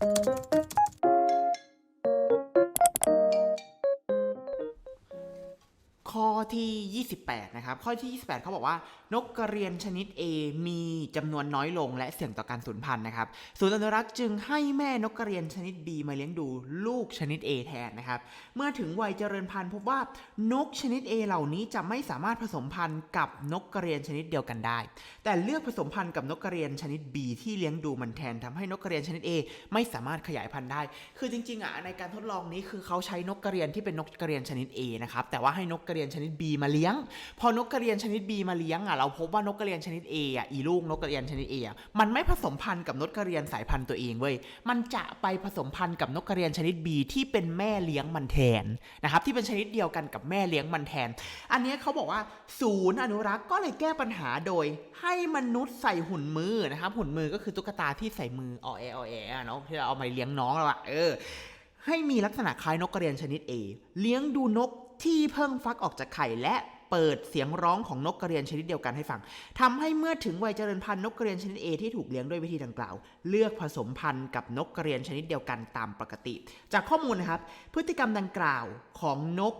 ข้อ ที่ 28 นะครับ ข้อที่ 28 เขาบอกว่านกกระเรียนชนิด A มีจำนวนน้อยลงและเสี่ยงต่อการสูญพันธุ์นะครับ ศูนย์อนุรักษ์จึงให้แม่นกกระเรียนชนิด B มาเลี้ยงดูลูกชนิด A แทนนะครับ เมื่อถึงวัยเจริญพันธุ์พบว่านกชนิด A เหล่านี้จะไม่สามารถผสมพันธุ์กับนกกระเรียนชนิดเดียวกันได้ แต่เลือกผสมพันธุ์กับนกกระเรียนชนิด B ที่เลี้ยงดูมันแทนทำให้นกกระเรียนชนิด A ไม่สามารถขยายพันธุ์ได้ คือจริงๆอะในการทดลองนี้คือเขาใช้นกกระเรียนที่เป็นนกกระเรียนชนิด A นะครับ แต่ว่าให้นกกระเรียนชนิด B มาเลี้ยง พอนกกระเรียนชนิด B มาเลี้ยงอะเราพบว่านกกระเรียนชนิด A อะอีลูกนกกระเรียนชนิด A อะมันไม่ผสมพันธุ์กับนกกระเรียนสายพันธุ์ตัวเองเว้ยมันจะไปผสมพันธุ์กับนกกระเรียนชนิด B ที่เป็นแม่เลี้ยงมันแทนนะครับที่เป็นชนิดเดียวกันกับแม่เลี้ยงมันแทน อันนี้เขาบอกว่าศูนย์อนุรักษ์ก็เลยแก้ปัญหาโดย ให้มนุษย์ใส่หุ่นมือนะครับหุ่นมือก็คือตุ๊กตาที่ใส่มืออ่อแออ่อแอเนาะที่เราเอามาเลี้ยงน้องเราอะเออให้มีลักษณะคล้ายนกกระเรียนชนิด A เลี้ยงดูนก ที่เพิ่งฟักออกจากไข่และเปิดเสียงร้องของนกกระเรียนชนิดเดียวกันให้ฟังทำให้เมื่อถึงวัยเจริญพันธุ์นกกระเรียนชนิด A ที่ถูกเลี้ยงด้วยวิธีดังกล่าว เลือกผสมพันธุ์กับนกกระเรียนชนิดเดียวกันตามปกติ จากข้อมูลนะครับ พฤติกรรมดังกล่าวของนก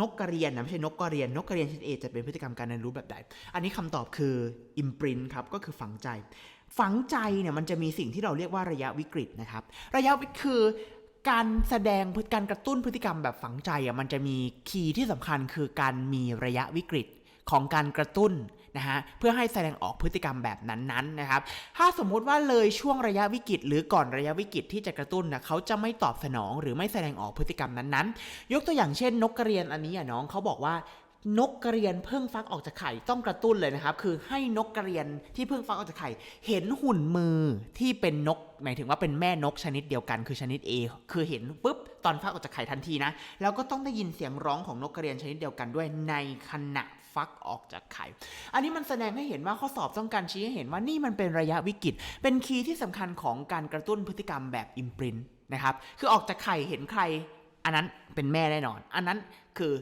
นกกระเรียนนะไม่ใช่นกกระเรียน นกกระเรียนชนิด A จะเป็นพฤติกรรมการเรียนรู้แบบใด อันนี้คำตอบคือ imprint ครับก็คือฝังใจ ฝังใจเนี่ยมันจะมีสิ่งที่เราเรียกว่าระยะวิกฤตนะครับ ระยะวิกฤตคือ การแสดงการกระตุ้นพฤติกรรมแบบฝังใจอะมันจะมีคีย์ที่สำคัญคือการมีระยะวิกฤตของการกระตุ้นนะฮะเพื่อให้แสดงออกพฤติกรรมแบบนั้นๆนะครับ ถ้าสมมุติว่าเลยช่วงระยะวิกฤต หรือก่อนระยะวิกฤตที่จะกระตุ้นนะเขาจะไม่ตอบสนองหรือไม่แสดงออกพฤติกรรมนั้นๆ ยกตัวอย่างเช่น นกกระเรียนอันนี้อะน้องเขาบอกว่า นกกระเรียนเพิ่งฟักออกจากไข่ต้องกระตุ้นเลยนะครับ คือให้นกกระเรียนที่เพิ่งฟักออกจากไข่ เห็นหุ่นมือที่เป็นนกหมายถึงว่าเป็นแม่นกชนิดเดียวกันคือชนิด A คือเห็นปุ๊บตอนฟักออกจากไข่ทันทีนะแล้วก็ต้องได้ยินเสียงร้องของนกกระเรียนชนิดเดียวกันด้วยในขณะฟักออกจากไข่ อันนี้มันแสดงให้เห็นว่าข้อสอบต้องการชี้ให้เห็นว่านี่มันเป็นระยะวิกฤต เป็นคีย์ที่สำคัญของการกระตุ้นพฤติกรรมแบบอิมพรินนะครับ คือออกจากไข่เห็นใคร อันนั้นเป็นแม่แน่นอน อันนั้นคือ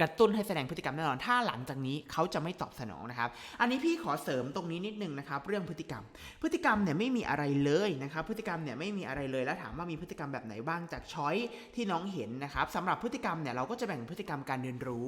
กระตุ้นให้แสดงพฤติกรรมแน่นอน ถ้าหลังจากนี้เขาจะไม่ตอบสนองนะครับ อันนี้พี่ขอเสริมตรงนี้นิดนึงนะครับ เรื่องพฤติกรรม พฤติกรรมเนี่ยไม่มีอะไรเลยนะครับ พฤติกรรมเนี่ยไม่มีอะไรเลย แล้วถามว่ามีพฤติกรรมแบบไหนบ้างจากช้อยที่น้องเห็นนะครับสำหรับพฤติกรรมเนี่ยเราก็จะแบ่งพฤติกรรมการเรียนรู้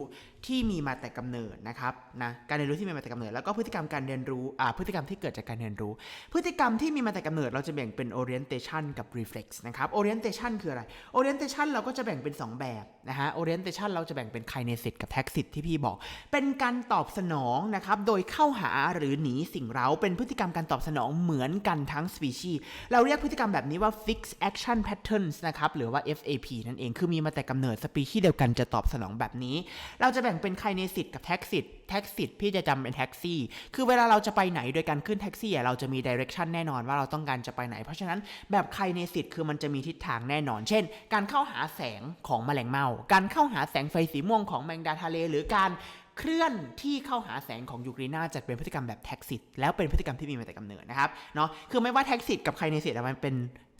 ที่มีมาแต่กำเนิดนะครับนะ การเรียนรู้ที่มีมาแต่กำเนิด แล้วก็พฤติกรรมการเรียนรู้ อ่า พฤติกรรมที่เกิดจากการเรียนรู้ พฤติกรรมที่มีมาแต่กำเนิด เราจะแบ่งเป็น orientation กับ reflex นะครับ orientation คืออะไร orientation เราก็จะแบ่งเป็น 2 แบบนะฮะ orientation เราจะแบ่งเป็น kinesis กับ taxis ที่พี่บอก เป็นการตอบสนองนะครับโดยเข้าหาหรือหนีสิ่งเร้าเป็นพฤติกรรมการตอบสนองเหมือนกันทั้ง species เราเรียกพฤติกรรมแบบนี้ว่า fixed action patterns นะครับหรือว่า FAP นั่นเองคือมีมาแต่กำเนิด species เดียวกันจะตอบสนองแบบนี้ เราจะแบ่งเป็น kinesis กับ taxis แท็กซี่พี่จะจำเป็นแท็กซี่ คือเวลาเราจะไปไหนโดยการขึ้นแท็กซี่เราจะมีดิเรกชันแน่นอนว่าเราต้องการจะไปไหน เพราะฉะนั้นแบบไคเนสิตคือมันจะมีทิศทางแน่นอน เช่น การเข้าหาแสงของแมลงเม่าการเข้าหาแสงไฟสีม่วงของแมงดาทะเล หรือการเคลื่อนที่เข้าหาแสงของยูกรีนาจะเป็นพฤติกรรมแบบแท็กซิตแล้วเป็นพฤติกรรมที่มีมาแต่กำเนิดนะครับเนาะคือไม่ว่าแท็กซิตกับไคเนสิตมันเป็น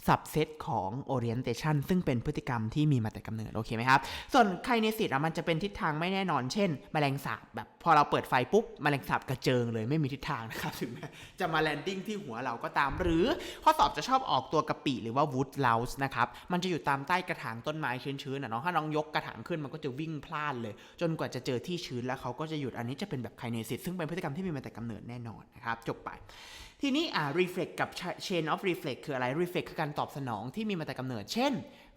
subset ของ orientation ซึ่งเป็นพฤติกรรมที่มีมาแต่กำเนิด โอเคไหมครับ ส่วน kinesis อะมันจะเป็นทิศทางไม่แน่นอน เช่นมแมลงสาบแบบพอเราเปิดไฟปุ๊บมแมลงสาบกระเจิงเลยไม่มีทิศทางนะครับ ถึงแม้จะมาแลนดิ้งที่หัวเราก็ตาม หรือข้อสอบจะชอบออกตัวกระปิหรือว่า wood louse นะครับ มันจะอยู่ตามใต้กระถางต้นไม้ชื้นๆนะเนาะถ้าน้องยกกระถางขึ้นมันก็จะวิ่งพลานเลย จนกว่าจะเจอที่ชื้นแล้วเขาก็จะหยุดอันนี้จะเป็นแบบ kinesis ซึ่งเป็นพฤติกรรมที่มีมาแต่กำเนิดแน่นอนนะครับจบไป ทีนี้อ่า reflex กับ chain of reflex คืออะไร reflex คือการตอบสนองที่มีมาแต่กำเนิด เช่น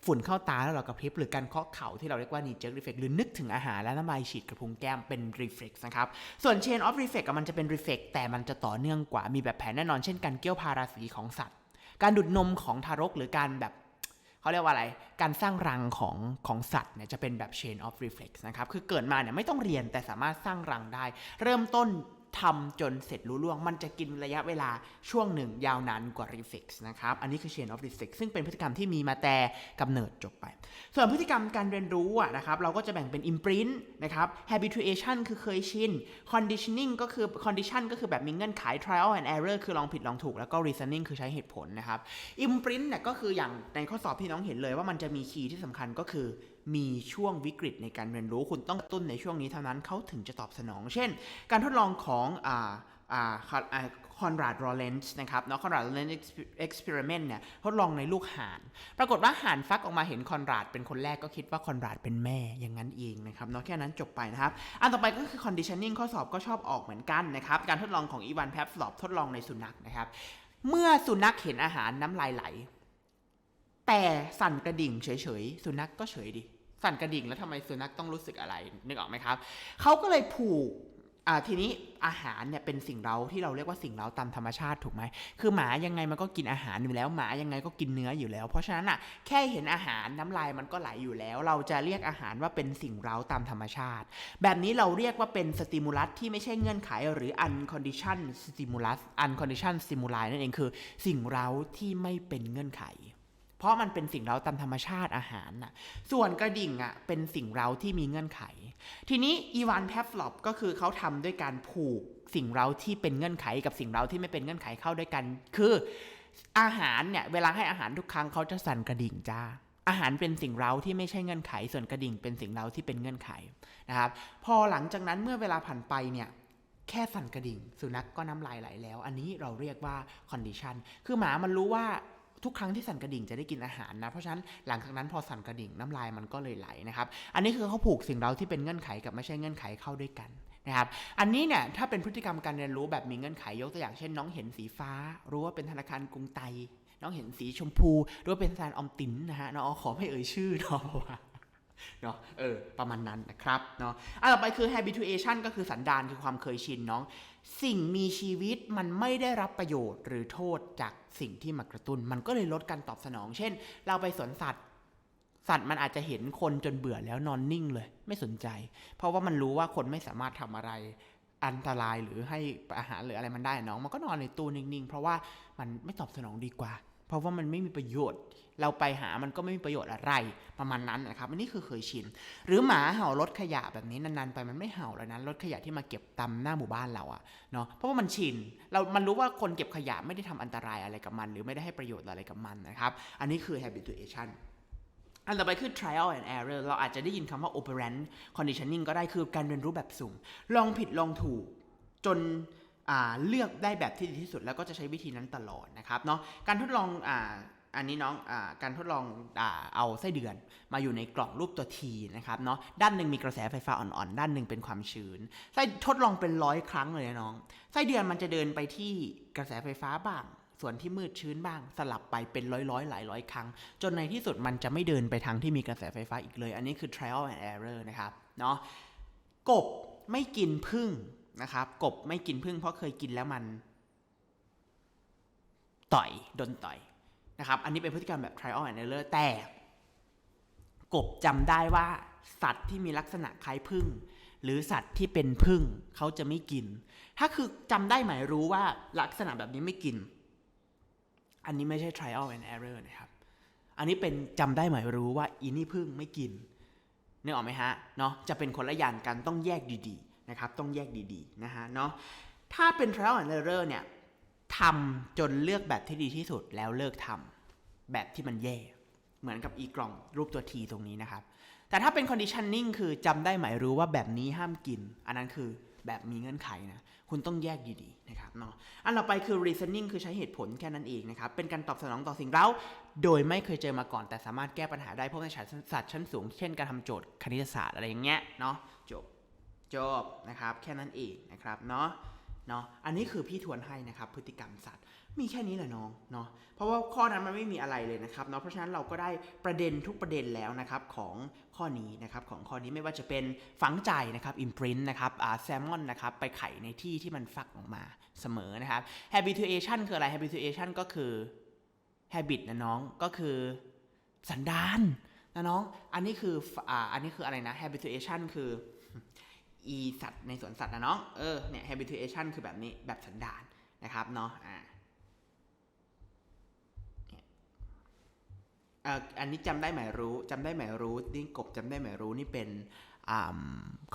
ฝุ่นเข้าตาแล้วเรากระพริบ หรือการเคาะเข่าที่เราเรียกว่า knee jerk reflex หรือนึกถึงอาหารแล้วน้ำลายฉีดกระพุ้งแก้มเป็น reflex นะครับ ส่วน chain of reflex มันจะเป็น reflex แต่มันจะต่อเนื่องกว่า มีแบบแผนแน่นอน เช่น การเกี่ยวพาราสีของสัตว์ การดูดนมของทารกหรือการแบบเขาเรียกว่าอะไร การสร้างรังของของสัตว์เนี่ยจะเป็นแบบ chain of reflex นะครับ คือเกิดมาเนี่ยไม่ต้องเรียนแต่สามารถสร้างรังได้ เริ่มต้น ทำจนเสร็จรู้ล่วง มันจะกินระยะเวลาช่วงหนึ่งยาวนานกว่า reflex นะครับ อันนี้คือ chain of reflex ซึ่งเป็นพฤติกรรมที่มีมาแต่กำเนิดจบไป ส่วนพฤติกรรมการเรียนรู้อะนะครับ เราก็จะแบ่งเป็น imprint นะครับ habituation คือเคยชิน conditioning ก็คือ condition ก็คือแบบมีเงื่อนไข trial and error คือลองผิดลองถูก แล้วก็ reasoning คือใช้เหตุผลนะครับ imprint เนี่ยก็คืออย่างในข้อสอบที่น้องเห็นเลยว่ามันจะมีคีย์ที่สำคัญก็คือมีช่วงวิกฤตในการเรียนรู้คุณต้องกระตุ้นในช่วงนี้เท่านั้นเขาถึงจะตอบสนอง เช่น การทดลองของอ่าอ่าคอนราดโรเลนส์นะครับเนาะคอนราดโรเลนส์เอ็กซ์เพร์เมนต์เนี่ยทดลองในลูกห่าน ปรากฏว่าห่านฟักออกมาเห็นคอนราดเป็นคนแรกก็คิดว่าคอนราดเป็นแม่อย่างนั้นเองนะครับเนาะแค่นั้นจบไปนะครับ อันต่อไปก็คือ conditioning ข้อสอบก็ชอบออกเหมือนกันนะครับ การทดลองของอีวานแพฟลอปทดลองในสุนัขนะครับ เมื่อสุนัขเห็นอาหารน้ำลายไหล แต่สั่นกระดิ่งเฉยๆ สุนัขก็เฉยดิ สั่นกระดิ่งแล้วทำไมสุนัขต้องรู้สึกอะไร นึกออกไหมครับ เขาก็เลยผูกทีนี้อาหารเนี่ยเป็นสิ่งเราที่เราเรียกว่าสิ่งเราตามธรรมชาติถูกไหม คือหมายังไงมันก็กินอาหารอยู่แล้ว หมายังไงก็กินเนื้ออยู่แล้ว เพราะฉะนั้นอะแค่เห็นอาหารน้ำลายมันก็ไหลอยู่แล้ว เราจะเรียกอาหารว่าเป็นสิ่งเราตามธรรมชาติ แบบนี้เราเรียกว่าเป็นสติมูลัสที่ไม่ใช่เงื่อนไขหรือ unconditioned stimulus unconditioned stimuli นั่นเองคือ สิ่งเราที่ไม่เป็นเงื่อนไข เพราะมันเป็นสิ่งเร้าตามธรรมชาติอาหารน่ะ ส่วนกระดิ่งอะเป็นสิ่งเร้าที่มีเงื่อนไข ทีนี้อีวานแพฟลอปก็คือเขาทำด้วยการผูกสิ่งเร้าที่เป็นเงื่อนไขกับสิ่งเร้าที่ไม่เป็นเงื่อนไขเข้าด้วยกัน คืออาหารเนี่ยเวลาให้อาหารทุกครั้งเขาจะสั่นกระดิ่งจ้าอาหารเป็นสิ่งเร้าที่ไม่ใช่เงื่อนไข ส่วนกระดิ่งเป็นสิ่งเร้าที่เป็นเงื่อนไขนะครับ พอหลังจากนั้นเมื่อเวลาผ่านไปเนี่ยแค่สั่นกระดิ่ง สุนัขกก็น้ำลายไหลแล้ว อันนี้เราเรียกว่า condition คือหมามันรู้ว่า ทุกครั้งที่สั่นกระดิ่งจะได้กินอาหารนะ เพราะฉะนั้นหลังจากนั้นพอสั่นกระดิ่งน้ำลายมันก็เลยไหลนะครับ อันนี้คือเขาผูกสิ่งเราที่เป็นเงื่อนไขกับไม่ใช่เงื่อนไขเข้าด้วยกันนะครับ อันนี้เนี่ยถ้าเป็นพฤติกรรมการเรียนรู้แบบมีเงื่อนไขยกตัวอย่างเช่นน้องเห็นสีฟ้า รู้ว่าเป็นธนาคารกรุงไทยน้องเห็นสีชมพูรู้ว่าเป็นธนาคารออมตินนะฮะน้องขอไม่เอ่ยชื่อเนาะ เนาะเออประมาณนั้นนะครับเนาะอันต่อไปคือ habituation ก็คือสันดานคือความเคยชินน้องสิ่งมีชีวิตมันไม่ได้รับประโยชน์หรือโทษจากสิ่งที่มากระตุ้น มันก็เลยลดการตอบสนอง เช่น เราไปสวนสัตว์สัตว์มันอาจจะเห็นคนจนเบื่อแล้วนอนนิ่งเลย ไม่สนใจ เพราะว่ามันรู้ว่าคนไม่สามารถทำอะไรอันตรายหรือให้อาหารหรืออะไรมันได้น้อง มันก็นอนในตู้นิ่งๆ เพราะว่ามันไม่ตอบสนองดีกว่า เพราะว่ามันไม่มีประโยชน์ เราไปหามันก็ไม่มีประโยชน์อะไรประมาณนั้นนะครับอันนี้คือเคยชิน หรือหมาเห่ารถขยะแบบนี้นานๆไปมันไม่เห่าแล้วนะรถขยะที่มาเก็บตามหน้าหมู่บ้านเราอะเนาะเพราะว่ามันชินเรามันรู้ว่าคนเก็บขยะไม่ได้ทำอันตรายอะไรกับมัน หรือไม่ได้ให้ประโยชน์อะไรกับมันนะครับอันนี้คือ habituation อันต่อไปคือ trial and error เราอาจจะได้ยินคำว่า operant conditioning ก็ได้คือการเรียนรู้แบบสุ่ม ลองผิดลองถูกจน เลือกได้แบบที่ดีที่สุดแล้วก็จะใช้วิธีนั้นตลอดนะครับเนาะการทดลองอ่าอันนี้น้องอการทดลองอเอาไส้เดือนมาอยู่ในกล่องรูปตัวทีนะครับเนาะด้านหนึ่งมีกระแสไฟฟ้าอ่อนๆ ด้านหนึ่งเป็นความชื้นไส้ทดลองเป็นร้อยครั้งเลยนะน้องไส้เดือนมันจะเดินไปที่กระแสไฟฟ้าบ้าง ส่วนที่มืดชื้นบ้าง สลับไปเป็นร้อยร้อยๆหลายร้อยครั้ง จนในที่สุดมันจะไม่เดินไปทางที่มีกระแสไฟฟ้าอีกเลย อันนี้คือ trial and error นะครับเนาะกบไม่กินพึ่ง นะครับ กบไม่กินพึ่งเพราะเคยกินแล้วมัน ต่อยโดนต่อยนะครับ อันนี้เป็นพฤติกรรมแบบ trial and error แต่ กบจำได้ว่า สัตว์ที่มีลักษณะคล้ายพึ่ง หรือสัตว์ที่เป็นพึ่งเขาจะไม่กิน ถ้าคือจำได้หมายรู้ว่าลักษณะแบบนี้ไม่กิน อันนี้ไม่ใช่ trial and error นะครับ อันนี้เป็นจำได้หมายรู้ว่าอีนี่พึ่งไม่กินนึกออกไหมฮะเนาะจะเป็นคนละอย่างกันต้องแยกดีๆ นะครับต้องแยกดีๆนะฮะเนาะถ้าเป็น trial and error เนี่ยทำจนเลือกแบบที่ดีที่สุดแล้วเลิกทำแบบที่มันแย่ เหมือนกับอีกล่องรูปตัวทีตรงนี้นะครับ แต่ถ้าเป็น conditioning คือจำได้หมายรู้ว่าแบบนี้ห้ามกิน อันนั้นคือแบบมีเงื่อนไขนะ คุณต้องแยกดีๆนะครับเนาะ อันต่อไปคือ reasoning คือใช้เหตุผลแค่นั้นเองนะครับ เป็นการตอบสนองต่อสิ่งเร้า โดยไม่เคยเจอมาก่อน แต่สามารถแก้ปัญหาได้พวกในศาสตร์ชั้นสูง เช่นการทำโจทย์คณิตศาสตร์อะไรอย่างเงี้ยเนาะ จบ จบนะครับ แค่นั้นเองนะครับเนาะเนาะอันนี้คือพี่ทวนให้นะครับพฤติกรรมสัตว์ มีแค่นี้แหละน้องเนาะเพราะว่าข้อนั้นมันไม่มีอะไรเลยนะครับเนาะเพราะฉะนั้นเราก็ได้ประเด็นทุกประเด็นแล้วนะครับของข้อนี้นะครับของข้อนี้ไม่ว่าจะเป็นฝังใจนะครับ imprint นะครับอ่าแซลมอนนะครับไปไข่ในที่ที่มันฟักออกมาเสมอนะครับ habituation คืออะไร habituation ก็คือ habit นะน้องก็คือสันดานนะน้องอันนี้คืออ่าอันนี้คืออะไรนะ habituation คือ อีสัตว์ในสวนสัตว์นะน้อง เออ เนี่ย habituation คือแบบนี้ แบบสันดานนะครับเนาะ อ่าอันนี้จำได้หมายรู้จำได้หมายรู้นี่กบจำได้หมายรู้นี่เป็นอ่า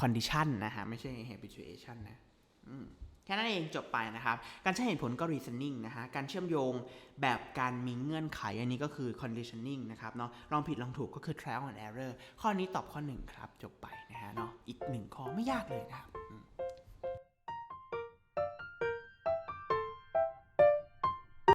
condition นะฮะ ไม่ใช่ habituation นะ อืม แค่นั้นเองจบไปนะครับ การใช้เหตุผลก็ reasoning นะฮะ การเชื่อมโยงแบบการมีเงื่อนไขอันนี้ก็คือ conditioning นะครับเนาะ ลองผิดลองถูกก็คือ trial and error ข้อนี้ตอบข้อหนึ่งครับ จบไปนะฮะเนาะ อีกหนึ่งข้อไม่ยากเลยนะครับ